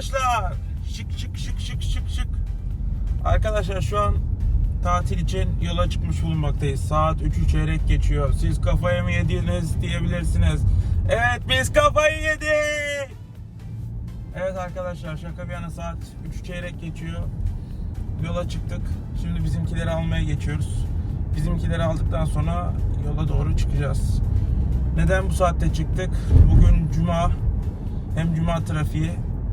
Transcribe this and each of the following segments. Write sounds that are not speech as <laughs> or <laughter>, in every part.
arkadaşlar. Şık şık şık şık şık şık. Arkadaşlar şu an tatil için yola çıkmış bulunmaktayız. Saat 3'ü çeyrek geçiyor. Siz kafayı mı yediniz diyebilirsiniz. Evet biz kafayı yedik. Evet arkadaşlar şaka bir yana saat 3 çeyrek geçiyor. Yola çıktık. Şimdi bizimkileri almaya geçiyoruz. Bizimkileri aldıktan sonra yola doğru çıkacağız. Neden bu saatte çıktık? Bugün cuma. Hem cuma trafiği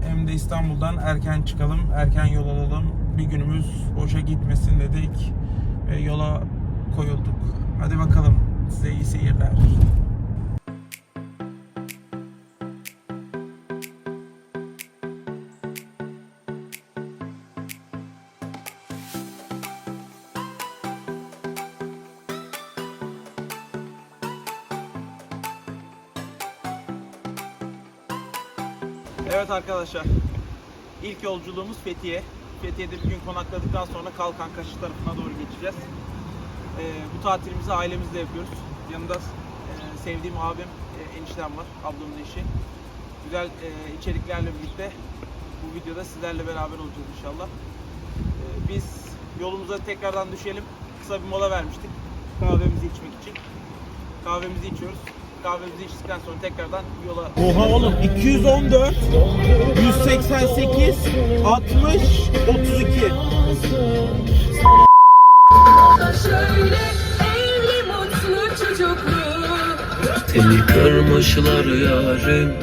hem de İstanbul'dan erken çıkalım, erken yol alalım. Bir günümüz boşa gitmesin dedik ve yola koyulduk. Hadi bakalım size iyi seyirler. Evet arkadaşlar. İlk yolculuğumuz Fethiye. Fethiye'de bir gün konakladıktan sonra Kalkan Kaşı tarafına doğru geçeceğiz. Ee, bu tatilimizi ailemizle yapıyoruz. Yanında e, sevdiğim abim, e, eniştem var. Ablamın eşi. Güzel e, içeriklerle birlikte bu videoda sizlerle beraber olacağız inşallah. Ee, biz yolumuza tekrardan düşelim. Kısa bir mola vermiştik. Kahvemizi içmek için. Kahvemizi içiyoruz. Kahvemizi içtikten sonra tekrardan yola Oha oğlum 214 188 60 32 Şöyle evli mutlu çocuklu. Seni kırmışlar yarim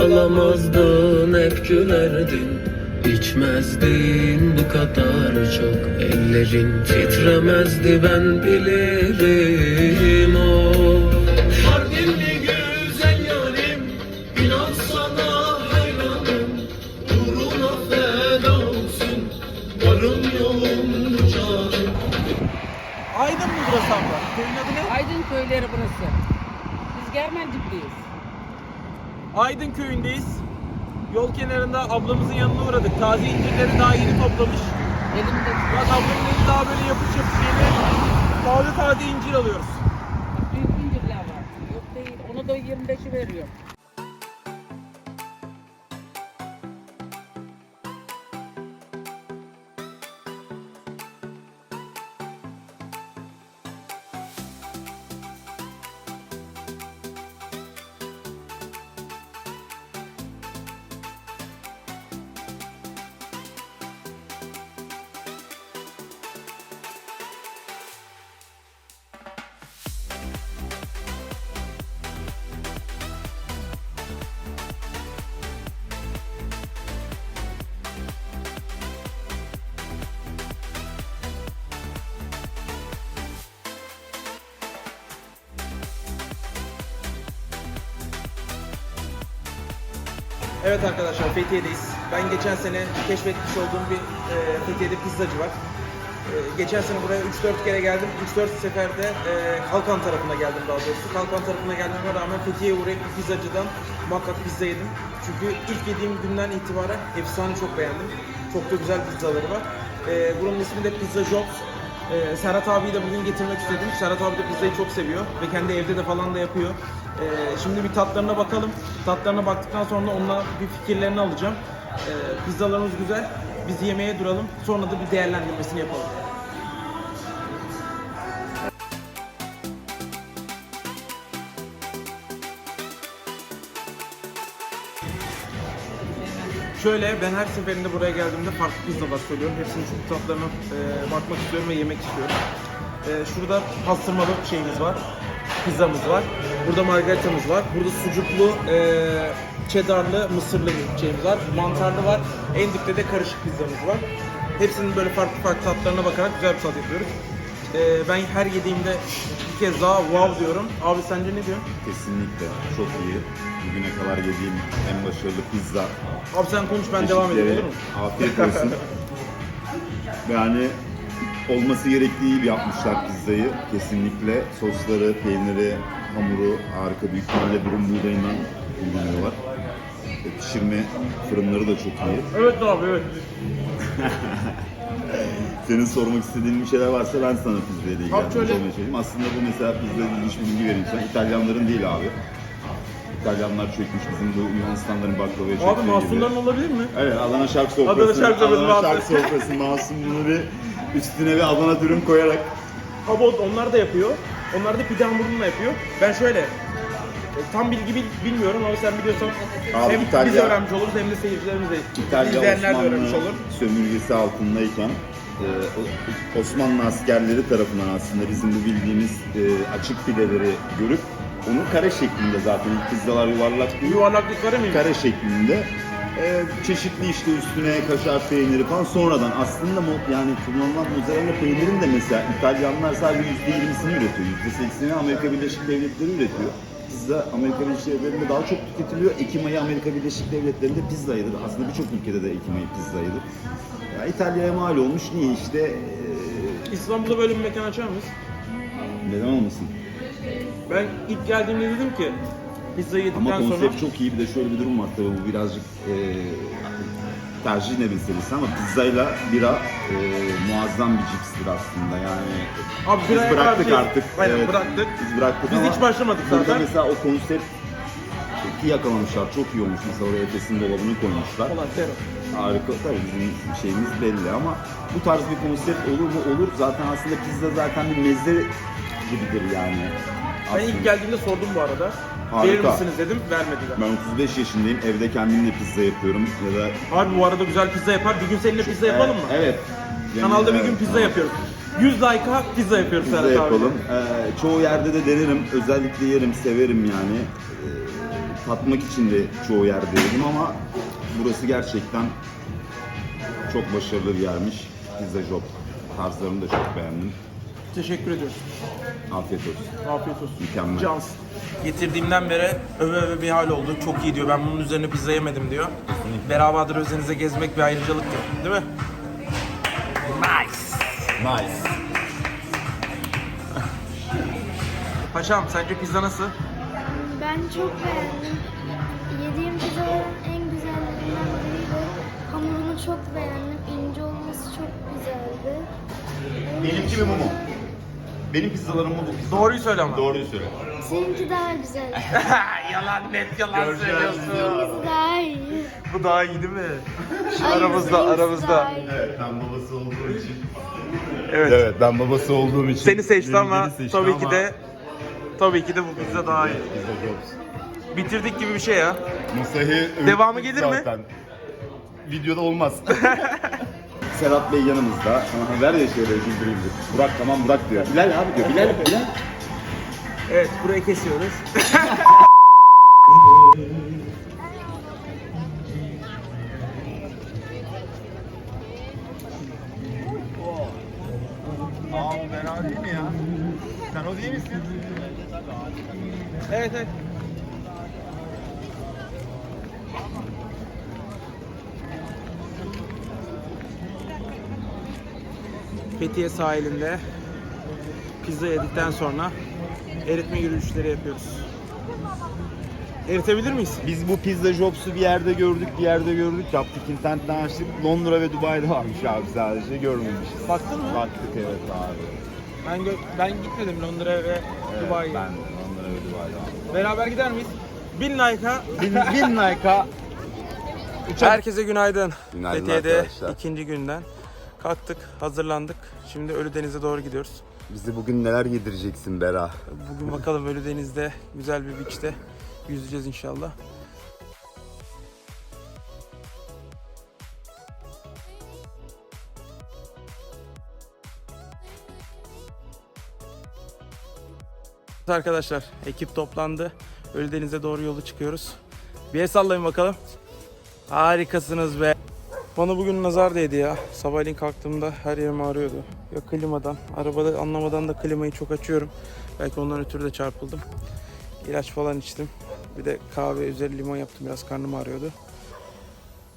Ağlamazdın hep gülerdin İçmezdin bu kadar çok Ellerin titremezdi ben bilirim köyleri burası. Biz Germencikliyiz. Aydın köyündeyiz. Yol kenarında ablamızın yanına uğradık. Taze incirleri daha yeni toplamış. Elimde Bak ablamın eli daha böyle yapış yapış yeni. Taze taze incir alıyoruz. büyük incirler var. Yok değil. Onu da 25'i veriyor. Evet arkadaşlar Fethiye'deyiz. Ben geçen sene keşfetmiş olduğum bir e, Fethiye'de pizzacı var. E, geçen sene buraya 3-4 kere geldim. 3-4 seferde e, Kalkan tarafına geldim daha doğrusu. Kalkan tarafına gelmeme rağmen Fethiye'ye uğrayıp bir pizzacıdan muhakkak pizza yedim. Çünkü ilk yediğim günden itibaren efsane çok beğendim. Çok da güzel pizzaları var. E, bunun ismi de Pizza Jobs. Ee, Serhat abiyi de bugün getirmek istedim. Serhat abi de pizzayı çok seviyor ve kendi evde de falan da yapıyor. Ee, şimdi bir tatlarına bakalım. Tatlarına baktıktan sonra onunla bir fikirlerini alacağım. Ee, pizzalarımız güzel. Biz yemeğe duralım. Sonra da bir değerlendirmesini yapalım. Şöyle ben her seferinde buraya geldiğimde farklı pizzalar söylüyorum. Hepsinin çok tatlarına e, bakmak istiyorum ve yemek istiyorum. E, şurada pastırmalı şeyimiz var. Pizzamız var. Burada margaritamız var. Burada sucuklu, e, cheddarlı, mısırlı bir şeyimiz var. Mantarlı var. En dipte de karışık pizzamız var. Hepsinin böyle farklı farklı tatlarına bakarak güzel bir tat yapıyoruz. E, ben her yediğimde bir kez daha wow diyorum. Abi sence ne diyorsun? Kesinlikle çok iyi. Bugüne kadar yediğim en başarılı pizza. Abi sen konuş ben devam edeyim olur mu? Afiyet olsun. <laughs> yani olması gerektiği gibi yapmışlar pizzayı. Kesinlikle sosları, peyniri, hamuru harika. Büyük ihtimalle durum buğdayından kullanıyorlar. E, Pişirme fırınları da çok iyi. Evet abi evet. <laughs> Senin sormak istediğin bir şeyler varsa ben sana pizza ile ilgili yardımcı şöyle- olmaya çalışayım. Aslında bu mesela pizza ilginç bir bilgi vereyim sana. İtalyanların değil abi. İtalyanlar çökmüş bizim bu Yunanistanların baklavaya çöktüğü Abi gibi. Masumların olabilir mi? Evet Adana şark sofrası. Adana şark sofrası, Adana şark Masum. sofrası Masum bunu bir üstüne bir Adana dürüm koyarak Abi o- onlar da yapıyor. Onlar da pide hamurunu da yapıyor. Ben şöyle e, tam bilgi bil- bilmiyorum ama sen biliyorsan Abi hem İtalya- biz öğrenmiş oluruz hem de seyircilerimiz de İtalya izleyenler de öğrenmiş Osmanlı olur. sömürgesi altındayken e, o- Osmanlı askerleri tarafından aslında bizim bu bildiğimiz e, açık pideleri görüp onu kare şeklinde zaten ilk pizzalar yuvarlak değil Yuvarlaklıkları mı? kare şeklinde e, çeşitli işte üstüne kaşar peyniri falan sonradan aslında mo- yani kullanılan mozzarella peynirin de mesela İtalyanlar sadece %20'sini üretiyor. %80'i Amerika Birleşik Devletleri üretiyor. Pizza Amerika Birleşik Devletleri'nde daha çok tüketiliyor. Ekim ayı Amerika Birleşik Devletleri'nde pizza ayıdır. Aslında birçok ülkede de Ekim ayı pizza ayıdır. Ya İtalya'ya mal olmuş. Niye işte e, İstanbul'da böyle bir mekan açar mıyız? neden olmasın? Ben ilk geldiğimde dedim ki pizzayı Ama yedikten sonra konsept çok iyi. Bir de şöyle bir durum var tabii bu birazcık e, tercih ne meselesi ama pizzayla bira e, muazzam bir cipstir aslında yani. Abi biz bıraktık karşıyız. artık. Aynen, bıraktık. Biz bıraktık Biz ama hiç başlamadık zaten. mesela o konsept iyi yakalamışlar. Çok iyi olmuş. Mesela oraya Efes'in dolabını koymuşlar. Tero. Harika. Tabii bizim şeyimiz belli ama bu tarz bir konsept olur mu? Olur. Zaten aslında pizza zaten bir meze gibidir yani. Ben ilk Aslında. geldiğimde sordum bu arada. Harika. Verir misiniz dedim, vermediler. Ben 35 yaşındayım. Evde kendim de pizza yapıyorum ya da Abi bu arada güzel pizza yapar. Bir gün seninle pizza yapalım mı? Evet. Kanalda bir gün pizza yapıyoruz. 100 like'a pizza yapıyoruz Pizza Serhat abi. yapalım. Ee, çoğu yerde de denerim. Özellikle yerim, severim yani. Ee, tatmak için de çoğu yerde yerim ama burası gerçekten çok başarılı bir yermiş. Pizza Job. Tarzlarını da çok beğendim. Teşekkür ediyoruz. Afiyet olsun. Afiyet olsun. Mükemmel. Cans. Getirdiğimden beri öve öve bir hal oldu. Çok iyi diyor. Ben bunun üzerine pizza yemedim diyor. Beraber Özeniz'e gezmek bir ayrıcalıktır. Değil mi? Nice. Nice. Paşam sence pizza nasıl? Ben çok beğendim. Yediğim pizzaların en güzellerinden biriydi. Hamurunu çok beğendim. İnce olması çok güzeldi. Benimki mi bu mu? Benim pizzalarım mı bu pizza? Doğruyu söyle ama. Doğruyu söyle. Seninki daha güzel. <laughs> yalan net yalan söylüyorsun. Seninkisi daha iyi. Bu daha iyi değil mi? Şu Ay, aramızda aramızda. daha iyi. Evet ben babası olduğum için. Evet. Evet ben babası olduğum için. Seni seçti ama beni seçti tabii ki ama- de tabii ki de bu pizza daha iyi. Pizza Jobs. Bitirdik gibi bir şey ya. Masayı Devamı övdük gelir mi? Videoda olmaz. <laughs> Serhat Bey yanımızda. Aha, ver ya şöyle güldüreyim. Burak tamam Burak diyor. Bilal abi diyor. Bilal Bilal. Evet burayı kesiyoruz. <laughs> Aa bu Berat değil mi ya? Sen o değil misin? Evet evet. Fethiye sahilinde pizza yedikten sonra eritme yürüyüşleri yapıyoruz. Eritebilir miyiz? Biz bu Pizza Jobs'u bir yerde gördük, bir yerde gördük. Yaptık, internetten açtık. Londra ve Dubai'de varmış abi sadece. Görmemişiz. Baktın mı? Baktık evet abi. Ben gö- ben gitmedim Londra ve Evet, Dubai'ye. Ben de Londra ve Dubai'de abi. Beraber gider miyiz? Bin like'a. Bin, bin like'a Herkese günaydın. Günaydın Fethiye'de arkadaşlar. ikinci günden kalktık, hazırlandık. Şimdi Ölüdeniz'e doğru gidiyoruz. Bize bugün neler yedireceksin Bera? Bugün bakalım Ölüdeniz'de güzel bir beach'te yüzeceğiz inşallah. Arkadaşlar ekip toplandı. Ölüdeniz'e doğru yolu çıkıyoruz. Bir el sallayın bakalım. Harikasınız be. Bana bugün nazar değdi ya. Sabahleyin kalktığımda her yerim ağrıyordu. Ya klimadan, arabada anlamadan da klimayı çok açıyorum. Belki ondan ötürü de çarpıldım. İlaç falan içtim. Bir de kahve üzeri limon yaptım. Biraz karnım ağrıyordu.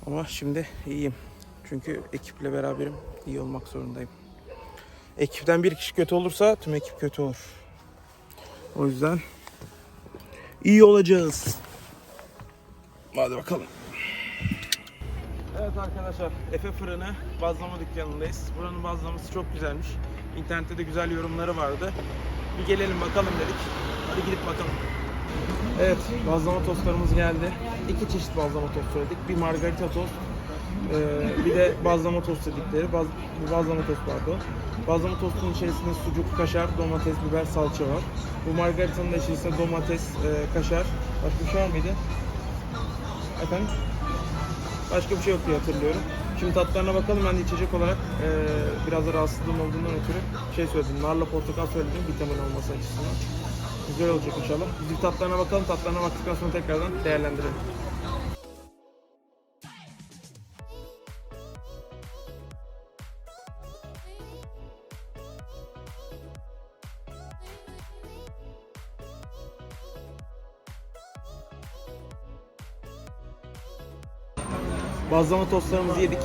Ama şimdi iyiyim. Çünkü ekiple beraberim. İyi olmak zorundayım. Ekipten bir kişi kötü olursa tüm ekip kötü olur. O yüzden iyi olacağız. Hadi bakalım. Evet arkadaşlar, Efe Fırını bazlama dükkanındayız. Buranın bazlaması çok güzelmiş. İnternette de güzel yorumları vardı. Bir gelelim bakalım dedik. Hadi gidip bakalım. Evet, bazlama tostlarımız geldi. İki çeşit bazlama tost söyledik. Bir margarita tost, ee, bir de bazlama tost dedikleri. Baz, bazlama tost pardon. Bazlama tostun içerisinde sucuk, kaşar, domates, biber, salça var. Bu margaritanın içerisinde domates, e, kaşar. Başka bir şey var mıydı? Efendim? Başka bir şey yok diye hatırlıyorum. Şimdi tatlarına bakalım. Ben de içecek olarak e, biraz da rahatsızlığım olduğundan ötürü şey söyledim. Narla portakal söyledim vitamin olması açısından. Güzel olacak inşallah. Biz tatlarına bakalım. Tatlarına baktıktan sonra tekrardan değerlendirelim. Bazlama tostlarımızı yedik.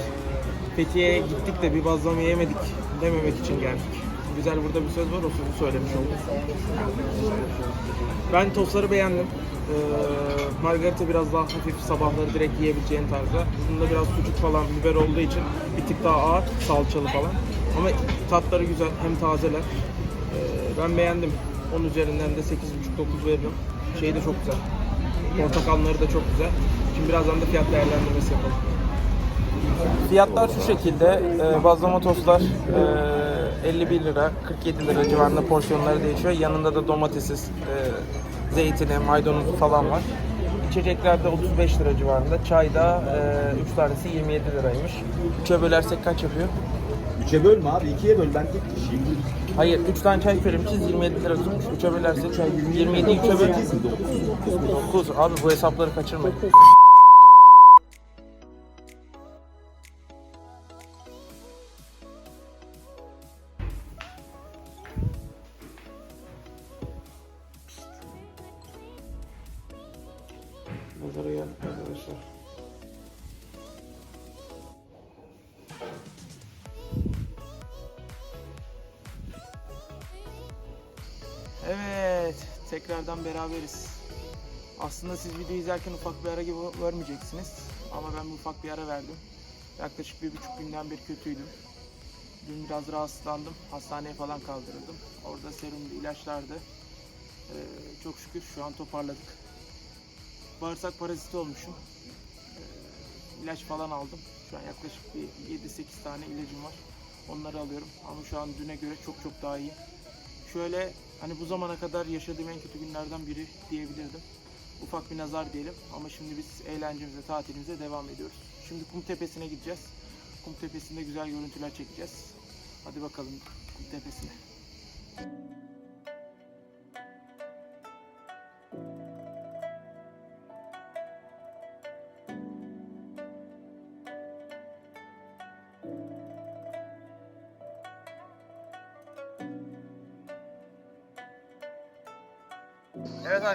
Fethiye'ye gittik de bir bazlama yemedik dememek için geldik. Güzel burada bir söz var, o sözü söylemiş olduk. Ben tostları beğendim. Ee, margarita biraz daha hafif sabahları direkt yiyebileceğin tarzda. Bunda biraz sucuk falan, biber olduğu için bir tık daha ağır, salçalı falan. Ama tatları güzel, hem tazeler. Ee, ben beğendim. 10 üzerinden de 8,5-9 veririm. Şeyi de çok güzel. Portakalları da çok güzel. Şimdi birazdan da fiyat değerlendirmesi yapalım. Fiyatlar şu şekilde. E, bazlama tostlar e, 51 lira, 47 lira civarında porsiyonları değişiyor. Yanında da domatesiz, e, zeytini, maydanozu falan var. İçeceklerde 35 lira civarında. Çayda 3 tanesi 27 liraymış. 3'e bölersek kaç yapıyor? Üçe bölme abi, ikiye böl. Ben tek kişiyim. Hayır, 3 tane çay söylemişiz 27 lira tutmuş. 3'e bölersek 27 3'e böl. 9. Abi bu hesapları kaçırmayın. Geldik arkadaşlar. Evet, tekrardan beraberiz. Aslında siz video izlerken ufak bir ara gibi görmeyeceksiniz. Ama ben bir ufak bir ara verdim. Yaklaşık bir buçuk günden beri kötüydüm. Dün biraz rahatsızlandım. Hastaneye falan kaldırıldım. Orada serumlu ilaçlardı. Ee, çok şükür şu an toparladık. Bağırsak paraziti olmuşum. Ee, ilaç falan aldım. Şu an yaklaşık bir 7-8 tane ilacım var. Onları alıyorum. Ama şu an düne göre çok çok daha iyi. Şöyle hani bu zamana kadar yaşadığım en kötü günlerden biri diyebilirdim. Ufak bir nazar diyelim ama şimdi biz eğlencemize, tatilimize devam ediyoruz. Şimdi Kum Tepesi'ne gideceğiz. Kum Tepesi'nde güzel görüntüler çekeceğiz. Hadi bakalım Kum Tepesi'ne. Evet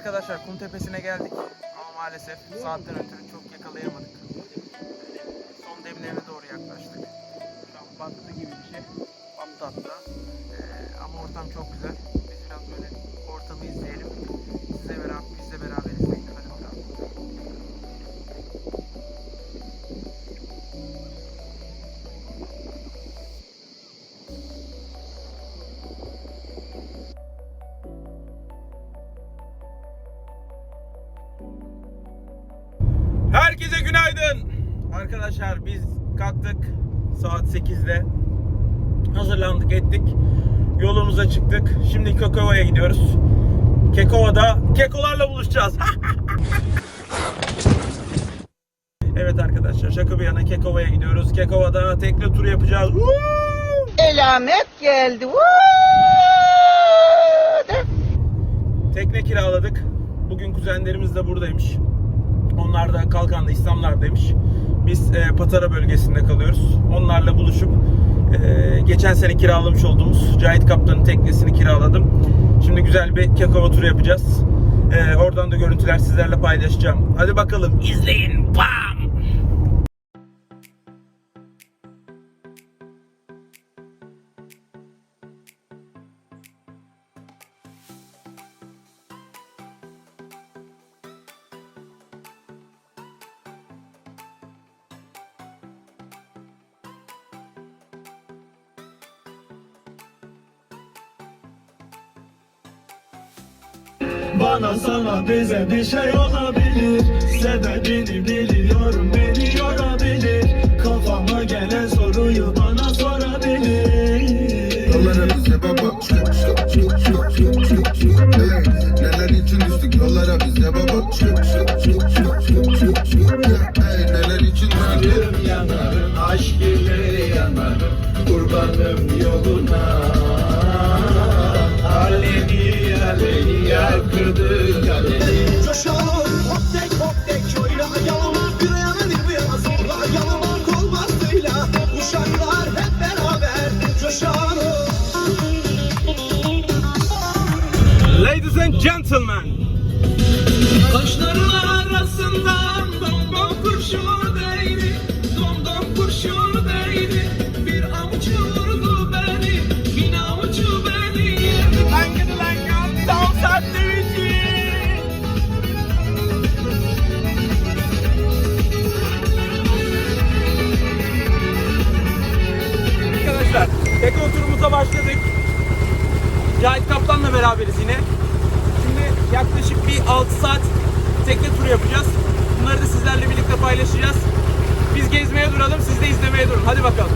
arkadaşlar Kum Tepesi'ne geldik ama maalesef saatten ötürü çok yakalayamadık. Son demlerine doğru yaklaştık. Şu an battı gibi bir şey. Battı hatta. Ee, ama ortam çok güzel. Biz biraz böyle ortamı izleyelim. Sizle beraber, Arkadaşlar biz kalktık saat 8'de. Hazırlandık ettik. Yolumuza çıktık. Şimdi Kekova'ya gidiyoruz. Kekova'da kekolarla buluşacağız. <laughs> evet arkadaşlar şaka bir yana Kekova'ya gidiyoruz. Kekova'da tekne turu yapacağız. Elamet geldi. Tekne kiraladık. Bugün kuzenlerimiz de buradaymış. Onlar da Kalkan'da İslamlar'daymış. Biz e, Patara bölgesinde kalıyoruz. Onlarla buluşup e, geçen sene kiralamış olduğumuz Cahit Kaptan'ın teknesini kiraladım. Şimdi güzel bir Kekova turu yapacağız. E, oradan da görüntüler sizlerle paylaşacağım. Hadi bakalım izleyin. Bam! Sana bize bir şey olabilir Sebebini biliyorum beni yorabilir Kafama gelen soruyu bana sorabilir Yollara bize baba çık çık çık çık çık çık çık hey. Neler için düştük yollara bize baba çık çık çık çık çık çık çık hey. Neler için düştük Yanarım aşk ile yanarım Kurbanım yoluna Aleni aleni yakırdın Gentlemen. Kaşların arasından dom dom kurşun değdi Dom dom kurşun değdi Bir avuç vurdu beni Bin avucu beni yedi Langın langın dans activity. Arkadaşlar tekne turumuza başladık. Cahit Kaptan'la beraberiz yine. Şimdi yaklaşık bir 6 saat tekne turu yapacağız. Bunları da sizlerle birlikte paylaşacağız. Biz gezmeye duralım, siz de izlemeye durun. Hadi bakalım.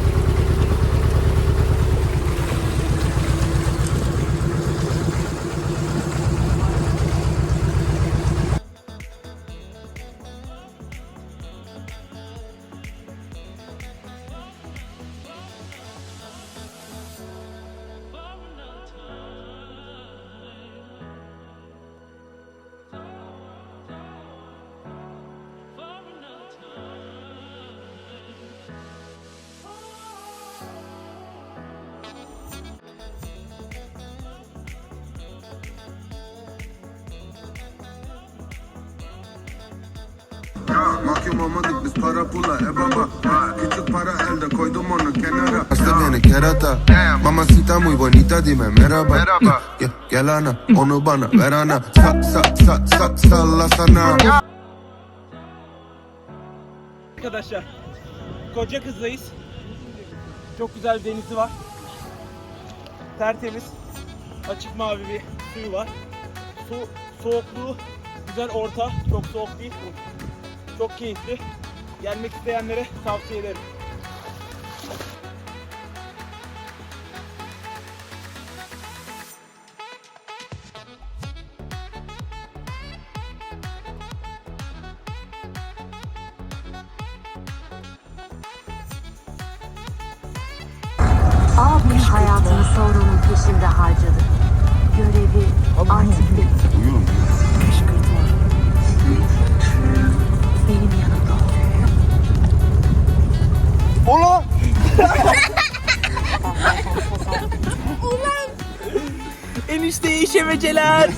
E baba Ha, Küçük para elde koydum onu kenara Hasta beni kerata Mamacita muy bonita dime merhaba Merhaba Gel, gel ana onu bana ver ana Sa sa sa sa salla sana Arkadaşlar koca kızdayız. Çok güzel bir denizi var. Tertemiz. Açık mavi bir suyu var. Su soğukluğu güzel orta. Çok soğuk değil. Çok keyifli. Gelmek isteyenlere tavsiye ederim. Abim hayatını sorunun işemeceler. <laughs>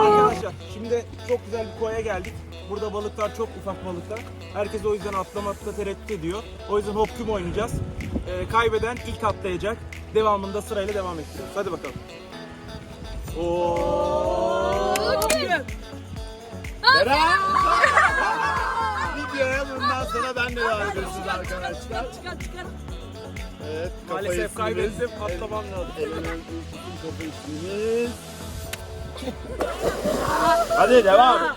Arkadaşlar şimdi çok güzel bir koya geldik. Burada balıklar çok ufak balıklar. Herkes o yüzden atlamakta tereddüt ediyor. O yüzden hop küm oynayacağız. Ee, kaybeden ilk atlayacak. Devamında sırayla devam ettiriyoruz. Hadi bakalım. Oo. Beren. <laughs> Videoya bundan sonra ben de devam ediyorsunuz arkadaşlar. Çıkar çıkar. Evet Maalesef kaybettim. Atlamam lazım. Hadi devam.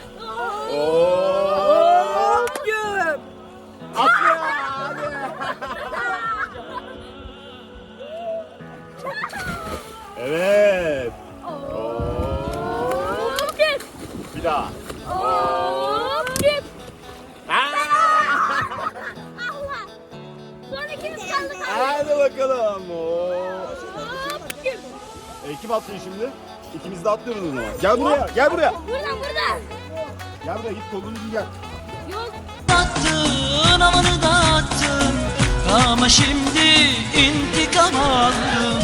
Güm. Evet. Güm. Bir daha. Bakalım. Oo. E, kim atlıyor şimdi? İkimiz de atlıyoruz o zaman. Gel buraya, gel buraya. Buradan buradan. Gel buraya git kolunu giy gel. Yok. Attın amanı da attın Ama şimdi intikam aldım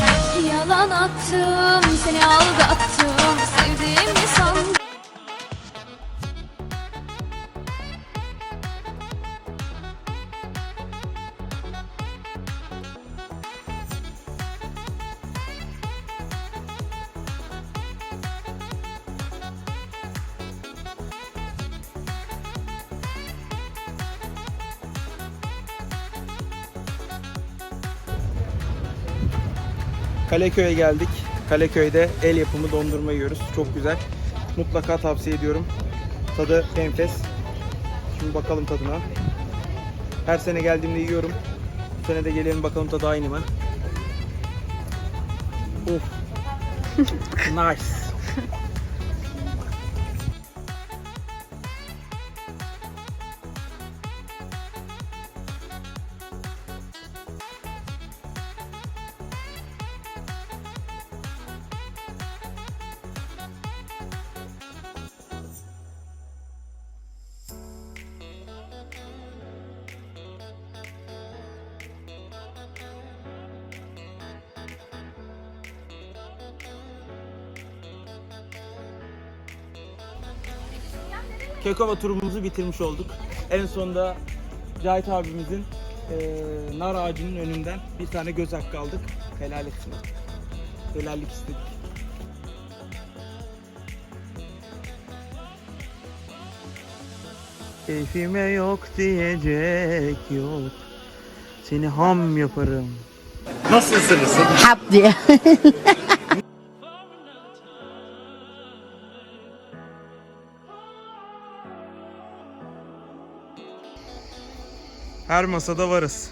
Yalan attım, seni aldattım. Sevdiğimi sandım. Kaleköy'e geldik. Kaleköy'de el yapımı dondurma yiyoruz. Çok güzel. Mutlaka tavsiye ediyorum. Tadı enfes. Şimdi bakalım tadına. Her sene geldiğimde yiyorum. Bu sene de gelelim bakalım tadı aynı mı? Of. <laughs> nice. Kekova turumuzu bitirmiş olduk. En sonunda Cahit abimizin eee, nar ağacının önünden bir tane göz hakkı aldık. Helal etsin. Helallik istedik. Keyfime yok diyecek yok. Seni ham yaparım. Hap diye. <laughs> Her masada varız.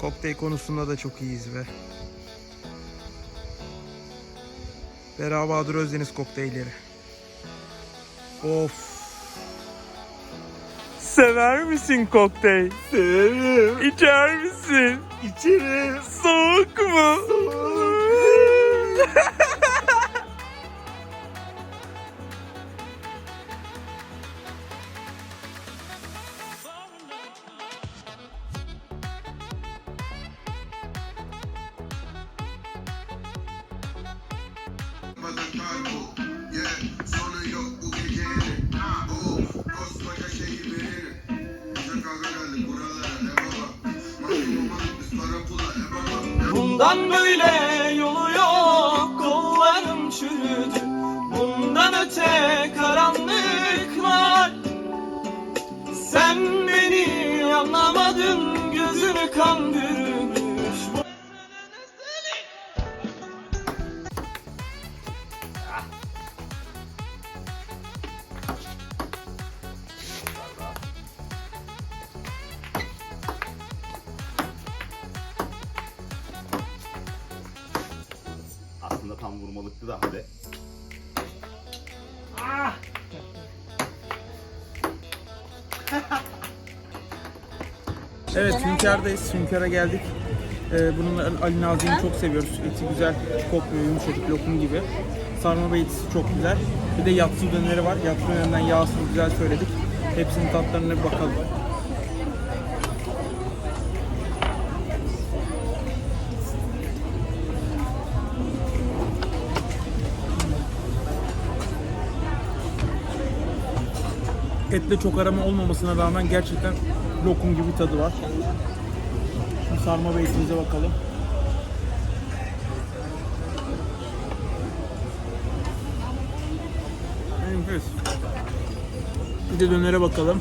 Kokteyl konusunda da çok iyiyiz be. Bera Bahadır Özdeniz kokteylleri. Of. Sever misin kokteyl? Severim. İçer misin? İçerim. Soğuk mu? Yeah, Bundan böyle yolu yok kollarım çürüdü. Bundan öte karanlıklar Sen beni anlamadın gözünü kan Evet Hünkâr'dayız. Hünkâr'a geldik. Ee, bunun Ali Nazi'ni çok seviyoruz. Eti güzel, kokmuyor, yumuşacık lokum gibi. Sarma beytisi çok güzel. Bir de yatsı döneri var. Yatsı dönerinden yağsız güzel söyledik. Hepsinin tatlarına bir bakalım. Etle çok arama olmamasına rağmen gerçekten lokum gibi tadı var. Sarma beytimize bakalım. Enfes. Bir de dönere bakalım.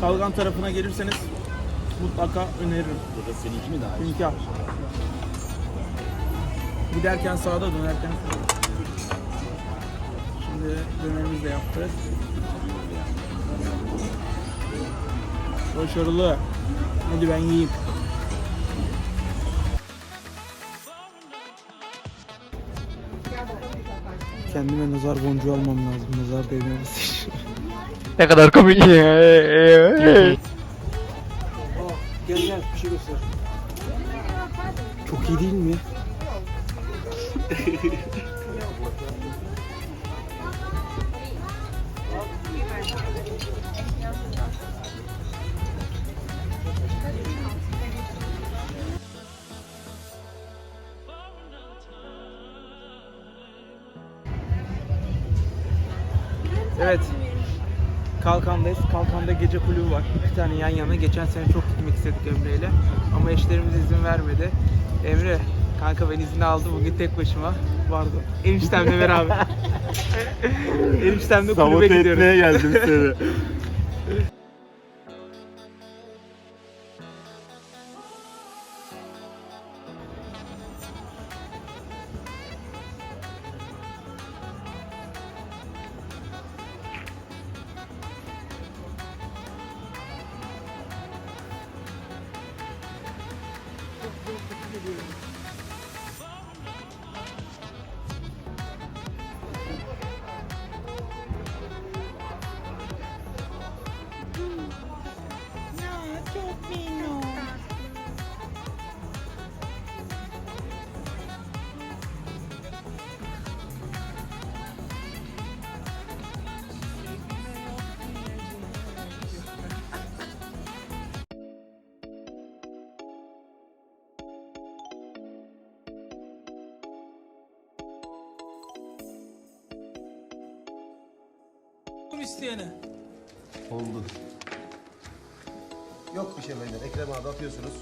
Kalgan tarafına gelirseniz mutlaka öneririm. Burada seninki mi daha iyi? Hünkâr. Giderken sağda dönerken. Şimdi dönerimizi de yaptık. Başarılı. Hadi ben yiyeyim. Kendime nazar boncuğu almam lazım. Nazar değmemesi için. Ne kadar komik ya. <laughs> Gel gel bir şey göster. Çok iyi değil mi? <laughs> Evet. Kalkan'dayız. Kalkan'da gece kulübü var. İki tane yan yana. Geçen sene çok gitmek istedik Emre ile. Ama eşlerimiz izin vermedi. Emre, kanka ben izin aldım. Bugün tek başıma vardı. Eniştemle beraber. <laughs> Eniştemle kulübe gidiyoruz. geldim seni. <laughs> isteyene. Oldu. Yok bir şey beyler. Ekrem abi atıyorsunuz.